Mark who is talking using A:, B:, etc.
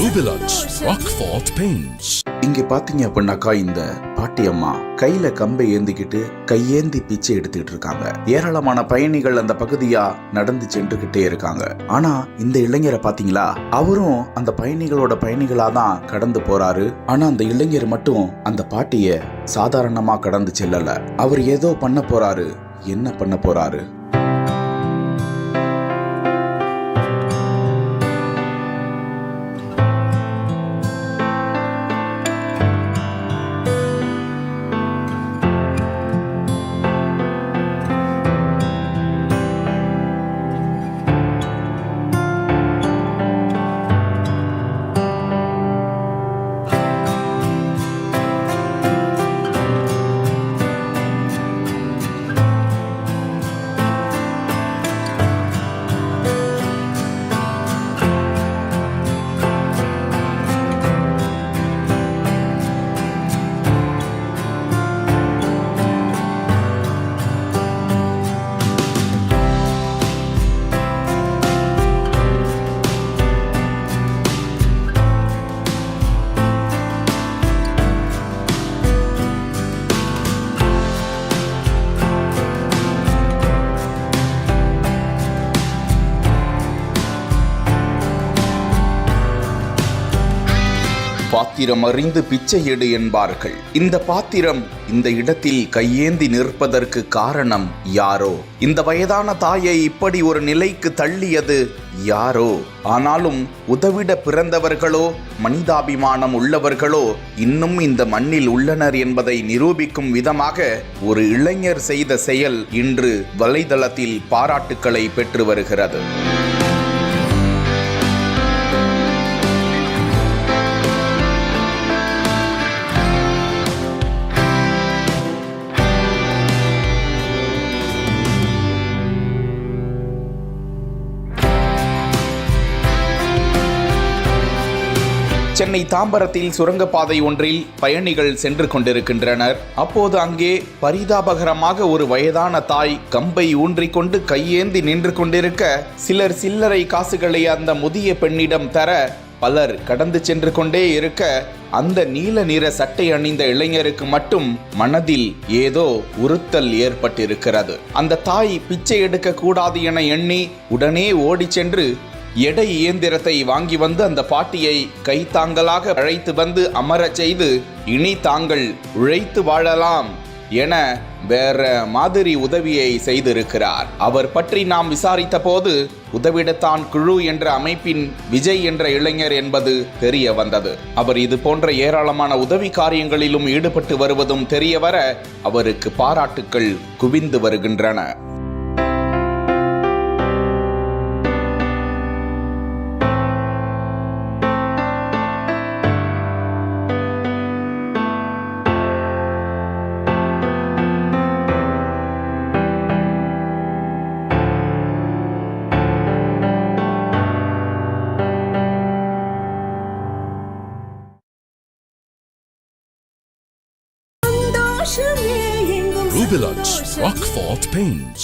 A: Rubilux Rockfort
B: இங்க பாத்தீங்க அப்படின்னாக்கா இந்த பாட்டி அம்மா கையில கம்பை ஏந்திக்கிட்டு கையேந்தி பிச்சை எடுத்துக்கிட்டு இருக்காங்க. ஏராளமான பயணிகள் அந்த பகுதியா நடந்து சென்றுகிட்டே இருக்காங்க. ஆனா இந்த இளைஞரை பாத்தீங்களா அவரும் அந்த பயணிகளோட பயணிகளா தான் கடந்து போறாரு. ஆனா அந்த இளைஞர் மட்டும் அந்த பாட்டிய சாதாரணமா கடந்து செல்லல. அவர் ஏதோ பண்ண போறாரு. என்ன பண்ண போறாரு? பாத்திரம் அறிந்து பிச்சை எடு என்பார்கள். இந்த பாத்திரம் இந்த இடத்தில் கையேந்தி நிற்பதற்கு காரணம் யாரோ? இந்த வயதான தாயை இப்படி ஒரு நிலைக்கு தள்ளியது யாரோ? ஆனாலும் உதவிட பிறந்தவர்களோ மனிதாபிமானம் உள்ளவர்களோ இன்னும் இந்த மண்ணில் உள்ளனர் என்பதை நிரூபிக்கும் விதமாக ஒரு இளைஞர் செய்த செயல் இன்று வலைதளத்தில் பாராட்டுக்களை பெற்று வருகிறது. சென்னை தாம்பரத்தில் சுரங்கப்பாதை ஒன்றில் பயணிகள் சென்று கொண்டிருக்கின்றனர். அப்போது அங்கே பரிதாபகரமாக ஒரு வயதான தாய் கம்பை ஊன்றிக்கொண்டு கையேந்தி நின்று கொண்டிருக்க சிலர் சில்லறை காசுகளை அந்த முதிய பெண்ணிடம் தர பலர் கடந்து சென்று கொண்டே இருக்க அந்த நீல நிற சட்டை அணிந்த இளைஞருக்கு மட்டும் மனதில் ஏதோ உறுத்தல் ஏற்பட்டிருக்கிறது. அந்த தாய் பிச்சை எடுக்க கூடாது என எண்ணி உடனே ஓடிச் சென்று எடை இயந்திரத்தை வாங்கி வந்து அந்த பாட்டியை கைத்தாங்கலாக அழைத்து வந்து அமரச் செய்து இனி தாங்கள் உழைத்து வாழலாம் என வேற மாதிரி உதவியை செய்திருக்கிறார். அவர் பற்றி நாம் விசாரித்த போது உதவிடத்தான் குழு என்ற அமைப்பின் விஜய் என்ற இளைஞர் என்பது தெரிய வந்தது. அவர் இது போன்ற ஏராளமான உதவி காரியங்களிலும் ஈடுபட்டு வருவதும் தெரிய வர அவருக்கு பாராட்டுக்கள் குவிந்து வருகின்றன.
A: Rubilux Rockfort Paints.